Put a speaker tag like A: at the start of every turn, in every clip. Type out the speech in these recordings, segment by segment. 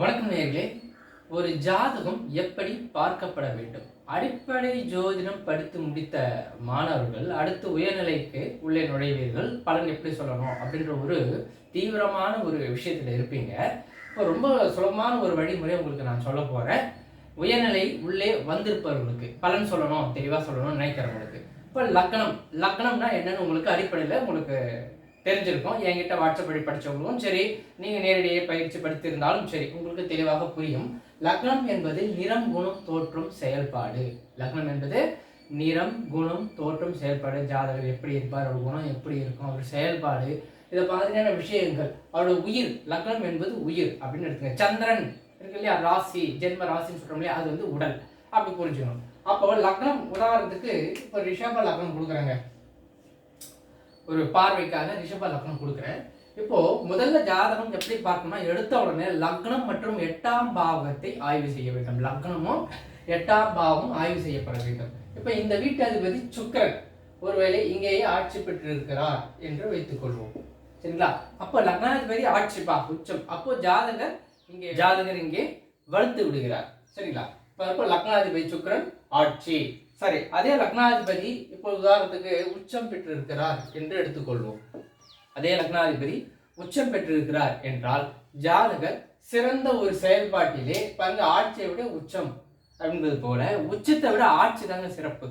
A: வணக்கம் நேர்களே. ஒரு ஜாதகம் எப்படி பார்க்கப்பட வேண்டும்? அடிப்படை ஜோதிடம் படித்து முடித்த மாணவர்கள் அடுத்து உயர்நிலைக்கு உள்ளே நுழைவீர்கள். பலன் எப்படி சொல்லணும் அப்படின்ற ஒரு தீவிரமான ஒரு விஷயத்தில் இருப்பீங்க. இப்போ ரொம்ப சுலபமான ஒரு வழிமுறை உங்களுக்கு நான் சொல்ல போகிறேன் உயர்நிலை உள்ளே வந்திருப்பவர்களுக்கு பலன் சொல்லணும் தெளிவாக சொல்லணும்னு நினைக்கிறவங்களுக்கு. இப்போ லக்னம் லக்னம்னா என்னன்னு உங்களுக்கு அடிப்படையில் உங்களுக்கு தெரிஞ்சிருக்கும். என்கிட்ட வாட்ஸ்அப் வழி படித்தவங்களும் சரி நீங்கள் நேரடியாக பயிற்சி படித்திருந்தாலும் சரி உங்களுக்கு தெளிவாக புரியும். லக்னம் என்பது நிறம் குணம் தோற்றம் செயல்பாடு. லக்னம் என்பது நிறம் குணம் தோற்றம் செயல்பாடு. ஜாதகர் எப்படி இருப்பார் அவர் குணம் எப்படி இருக்கும் அவர் செயல்பாடு இதை மாதிரியான விஷயங்கள். அவரோட உயிர் லக்னம் என்பது உயிர் அப்படின்னு எடுத்துங்க. சந்திரன் இருக்கு இல்லையா? ராசி ஜென்ம ராசின்னு சொல்கிறோம் இல்லையா? அது வந்து உடல். அப்படி புரிஞ்சுக்கணும். அப்போ லக்னம் உதாரணத்துக்கு இப்போ ரிஷப லக்னம் கொடுக்குறாங்க. ஒரு பார்வைக்காக ரிஷப லக்னம் கொடுக்குறேன் இப்போ முதல்ல ஜாதகம் எப்படி பார்க்கணும்னா எடுத்த உடனே லக்னம் மற்றும் எட்டாம் பாவத்தை ஆய்வு செய்ய வேண்டும். லக்னமும் எட்டாம் பாவம் ஆய்வு செய்யப்பட வேண்டும். இப்போ இந்த வீட்டு அதிபதி சுக்கிரன் ஒருவேளை இங்கேயே ஆட்சி பெற்றிருக்கிறார் என்று வைத்துக்கொள்வோம் சரிங்களா? அப்போ லக்னாதிபதி ஆட்சிப்பா உச்சம். அப்போ ஜாதகர் இங்கே ஜாதகர் இங்கே வளர்த்து விடுகிறார். சரிங்களா? இப்போ அப்போ லக்னாதிபதி சுக்கிரன் ஆட்சி. சரி அதே லக்னாதிபதி இப்போ உதாரணத்துக்கு உச்சம் பெற்றிருக்கிறார் என்று எடுத்துக்கொள்வோம். அதே லக்னாதிபதி உச்சம் பெற்றிருக்கிறார் என்றால் ஜாதகர் சிறந்த ஒரு செயல்பாட்டிலே பாருங்க ஆட்சியை விட உச்சம் அப்படின்றது போல உச்சத்தை விட ஆட்சி தாங்க சிறப்பு.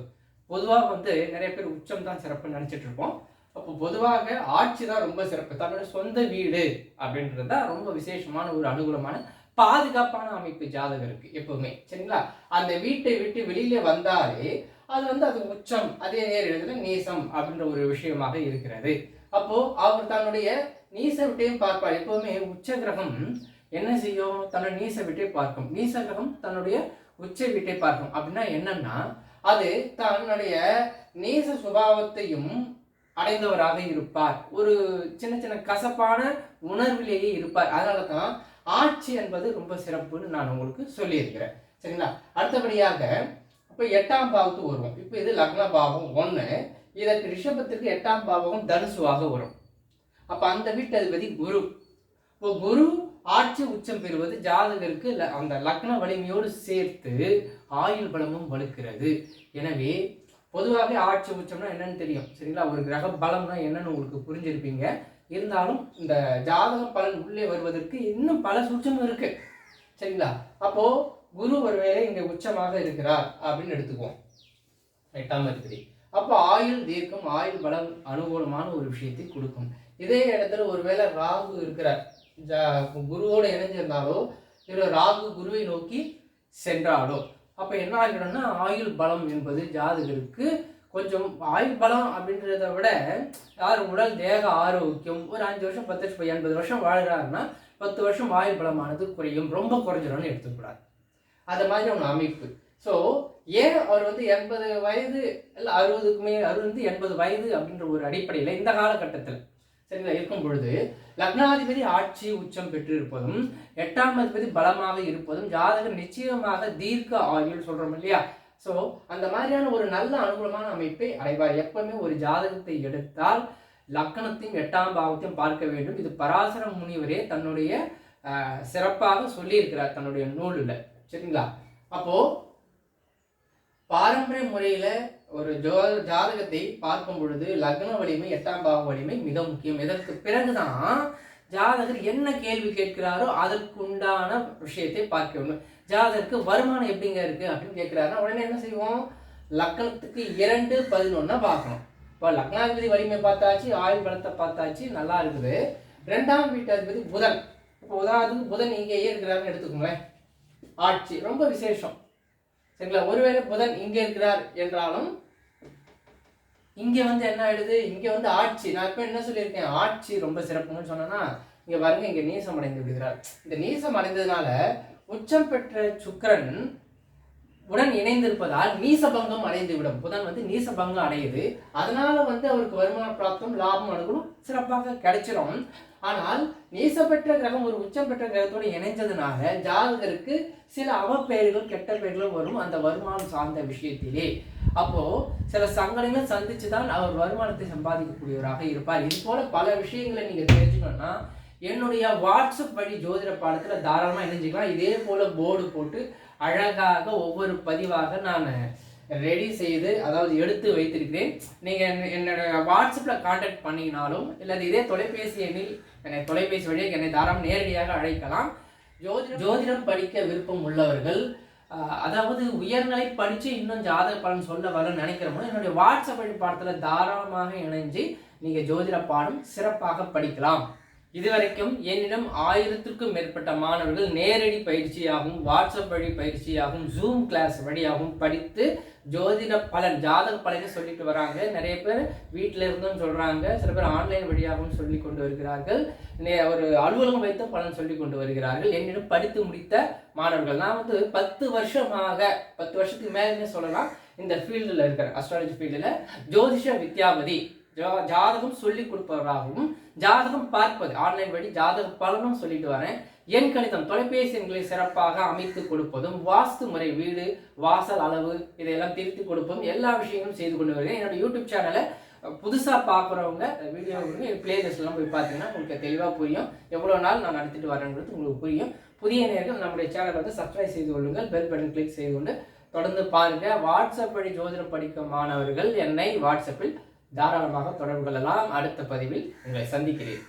A: பொதுவாக வந்து நிறைய பேர் உச்சம் தான் சிறப்புன்னு நினச்சிட்டு இருப்போம். அப்போ பொதுவாக ஆட்சி தான் ரொம்ப சிறப்பு. தன்னோட சொந்த வீடு அப்படின்றது தான் ரொம்ப விசேஷமான ஒரு அனுகூலமான பாதுகாப்பான அமைப்பு ஜாதகருக்கு எப்பவுமே சரிங்களா? அந்த வீட்டை விட்டு வெளியில வந்தாலே அது வந்து அது உச்சம் அதே நேரத்தில் நீசம் அப்படின்ற ஒரு விஷயமாக இருக்கிறது. அப்போ அவர் தன்னுடைய நீச விட்டையும் பார்ப்பார். எப்பவுமே உச்ச கிரகம் என்ன செய்யும்? தன்னுடைய நீச விட்டே பார்க்கும். நீச கிரகம் தன்னுடைய உச்ச வீட்டை பார்க்கும். அப்படின்னா என்னன்னா அது தன்னுடைய நீச சுபாவத்தையும் அடைந்தவராக இருப்பார். ஒரு சின்ன சின்ன கசப்பான உணர்விலேயே இருப்பார். அதனால தான் ஆட்சி என்பது ரொம்ப சிறப்புன்னு நான் உங்களுக்கு சொல்லியிருக்கிறேன். சரிங்களா? அடுத்தபடியாக இப்போ எட்டாம் பாவத்துக்கு வருவோம் இப்போ இது லக்ன பாவம் ஒன்று இதற்கு ரிஷபத்திற்கு எட்டாம் பாவம் தனுசுவாக வரும். அப்போ அந்த வீட்டு அதிபதி குரு. இப்போ குரு ஆட்சி உச்சம் பெறுவது ஜாதகருக்கு அந்த லக்ன வலிமையோடு சேர்த்து ஆயுள் பலமும் வலுக்கிறது. எனவே பொதுவாகவே ஆட்சி உச்சம்னா என்னன்னு தெரியும். சரிங்களா? ஒரு கிரக பலம்னா என்னன்னு உங்களுக்கு புரிஞ்சிருப்பீங்க. இருந்தாலும் இந்த ஜாதக பலன் உள்ளே வருவதற்கு இன்னும் பல சூட்சமும் இருக்கு. சரிங்களா? அப்போ குரு ஒருவேளை இங்க உச்சமாக இருக்கிறார் அப்படின்னு எடுத்துக்குவோம். எட்டாம் அதிபதி. அப்போ ஆயுள் தீர்க்கம் ஆயுள் பலம் அனுகூலமான ஒரு விஷயத்தை கொடுக்கும். இதே இடத்துல ஒருவேளை ராகு இருக்கிறார். ஜா- குருவோடு இணைஞ்சிருந்தாலோ இல்லை ராகு குருவை நோக்கி சென்றாலோ அப்போ என்ன ஆகிடும்னா ஆயுள் பலம் என்பது ஜாதகருக்கு கொஞ்சம் ஆயுள் பலம் அப்படின்றத விட யார் உடல் தேக ஆரோக்கியம் ஒரு அஞ்சு வருஷம் பத்து வருஷம் எண்பது வருஷம் வாழ்கிறாருன்னா பத்து வருஷம் ஆயுள் பலமானது குறையும் ரொம்ப குறைஞ்சிடும்னு எடுத்துக்கூடாது. அது மாதிரி ஒன்று அமைப்பு. ஸோ ஏன் அவர் வந்து எண்பது வயது இல்லை அறுபதுக்கு மேல் அறுபது எண்பது வயது அப்படின்ற ஒரு அடிப்படையில் இந்த காலகட்டத்தில் சரிங்களா இருக்கும் பொழுது லக்னாதிபதி ஆட்சி உச்சம் பெற்றிருப்பதும் எட்டாம் அதிபதி பலமாக இருப்பதும் ஜாதகர் நிச்சயமாக தீர்க்க ஆயுள் சொல்கிறோம் இல்லையா? ஸோ அந்த மாதிரியான ஒரு நல்ல அனுகூலமான அமைப்பை அடைவார். எப்பவுமே ஒரு ஜாதகத்தை எடுத்தால் லக்கணத்தையும் எட்டாம் பாவத்தையும் பார்க்க வேண்டும். இது பராசர முனிவரே தன்னுடைய சிறப்பாக சொல்லியிருக்கிறார் தன்னுடைய நூலில். சரிங்களா? அப்போ பாரம்பரிய முறையில் ஒரு ஜோ ஜாதகத்தை பார்க்கும் பொழுது லக்ன வலிமை எட்டாம் பாவ வலிமை மிக முக்கியம். இதற்கு பிறகுதான் ஜாதகர் என்ன கேள்வி கேட்கிறாரோ அதற்குண்டான விஷயத்தை பார்க்க வேண்டும். ஜாதகருக்கு வருமானம் எப்படிங்க இருக்கு அப்படின்னு கேட்குறாருன்னா உடனே என்ன செய்வோம்? லக்னத்துக்கு இரண்டு பதினொன்னா பார்க்கணும். இப்போ லக்னாதிபதி வலிமை பார்த்தாச்சு ஆயுள் பலத்தை பார்த்தாச்சு நல்லா இருக்குது. ரெண்டாம் வீட்டாதிபதி புதன். இப்போ உதாரணத்துக்கு புதன் இங்கேயே இருக்கிறாருன்னு எடுத்துக்கோங்களேன். ஆட்சி ரொம்ப விசேஷம். சரிங்களா? ஒருவேளை புதன் இங்கே இருக்கிறார் என்றாலும் இங்கே வந்து என்ன ஆயிடுது? இங்கே வந்து ஆட்சி. நான் இப்போ என்ன சொல்லியிருக்கேன்? ஆட்சி ரொம்ப சிறப்புன்னு சொன்னேன்னா இங்கே பாருங்க இங்கே நீசம் அடைந்து விடுகிறார். இந்த நீசம் அடைந்ததுனால உச்சம் பெற்ற சுக்கரன் உடன் இணைந்திருப்பதால் நீசபங்கம் அடைந்து விடும் புதன் வந்து நீசபங்கம் அடையுது. அதனால வந்து அவருக்கு வருமான பிராப்தம் லாபம் அனுகூலம் சிறப்பாக கிடைச்சிரும். ஆனால் நீசப்பெற்ற கிரகம் ஒரு உச்சம் பெற்ற கிரகத்தோடு இணைஞ்சதுனால ஜாதகருக்கு சில அவப்பெயர்கள் கெட்ட பெயர்களும் வரும் அந்த வருமானம் சார்ந்த விஷயத்திலே. அப்போ சில சங்கடங்கள் சந்திச்சு தான் அவர் வருமானத்தை சம்பாதிக்கக்கூடியவராக இருப்பார். இது போல பல விஷயங்களை நீங்க தெரிஞ்சுக்கணும்னா என்னுடைய வாட்ஸ்அப் வழி ஜோதிட பாடத்தில் தாராளமாக இணைஞ்சிக்கலாம். இதே போல் போர்டு போட்டு அழகாக ஒவ்வொரு பதிவாக நான் ரெடி செய்து அதாவது எடுத்து வைத்திருக்கிறேன். நீங்கள் என்னோட வாட்ஸ்அப்பில் காண்டாக்ட் பண்ணினாலும் இல்லை இதே தொலைபேசி எண்ணில் என்னை தொலைபேசி வழியாக என்னை தாராளம் நேரடியாக அழைக்கலாம். ஜோதிடம் ஜோதிடம் படிக்க விருப்பம் உள்ளவர்கள் அதாவது உயர்நிலை படித்து இன்னும் ஜாதக பலன் சொல்ல வர நினைக்கிறவங்க என்னுடைய வாட்ஸ்அப் வழி பாடத்தில் தாராளமாக இணைஞ்சு நீங்கள் ஜோதிட பாடம் சிறப்பாக படிக்கலாம். இதுவரைக்கும் என்னிடம் ஆயிரத்திற்கும் மேற்பட்ட மாணவர்கள் நேரடி பயிற்சியாகவும் வாட்ஸ்அப் வழி பயிற்சியாகவும் ஜூம் கிளாஸ் வழியாகவும் படித்து ஜோதிட பலன் ஜாதக பலனை சொல்லிட்டு வராங்க. நிறைய பேர் வீட்டில் இருந்தும் சொல்கிறாங்க சில பேர் ஆன்லைன் வழியாகவும் சொல்லி கொண்டு வருகிறார்கள். நே- ஒரு அலுவலகம் வைத்து பலன் சொல்லி கொண்டு வருகிறார்கள். என்னிடம் படித்து முடித்த மாணவர்கள். நான் வந்து பத்து வருஷமாக பத்து வருஷத்துக்கு மேலே சொல்லலாம்? இந்த ஃபீல்டில் இருக்கிறேன். அஸ்ட்ராலஜி ஃபீல்டில் ஜோதிஷ வித்யாபதி. ஜோ ஜாதகம் சொல்லி கொடுப்பவராகவும் ஜாதகம் பார்ப்பது. ஆன்லைன் வழி ஜாதக பலனும் சொல்லிட்டு வரேன். என் கணிதம் தொலைபேசி எண்களை சிறப்பாக அமைத்து கொடுப்பதும் வாஸ்து முறை வீடு வாசல் அளவு இதையெல்லாம் திருத்தி கொடுப்பதும் எல்லா விஷயங்களும் செய்து கொண்டு வருகிறேன். என்னோட யூடியூப் சேனலை புதுசாக பார்க்குறவங்க வீடியோ பிளேலிஸ்ட்லாம் போய் பார்த்தீங்கன்னா உங்களுக்கு தெளிவாக புரியும். எவ்வளோ நாள் நான் நடத்திட்டு வரேன்றது உங்களுக்கு புரியும். புதிய நேர்கள் நம்முடைய சேனலை வந்து சப்ஸ்கிரைப் செய்து கொள்ளுங்கள். பெல் பட்டன் கிளிக் செய்து கொண்டு தொடர்ந்து பாருங்கள் வாட்ஸ்அப் வழி ஜோதிடம் படிக்கும் மாணவர்கள் என்னை வாட்ஸ்அப்பில் தாராளமாக தொடர்பு கொள்ளலாம். அடுத்த பதிவில் உங்களை சந்திக்கிறேன்.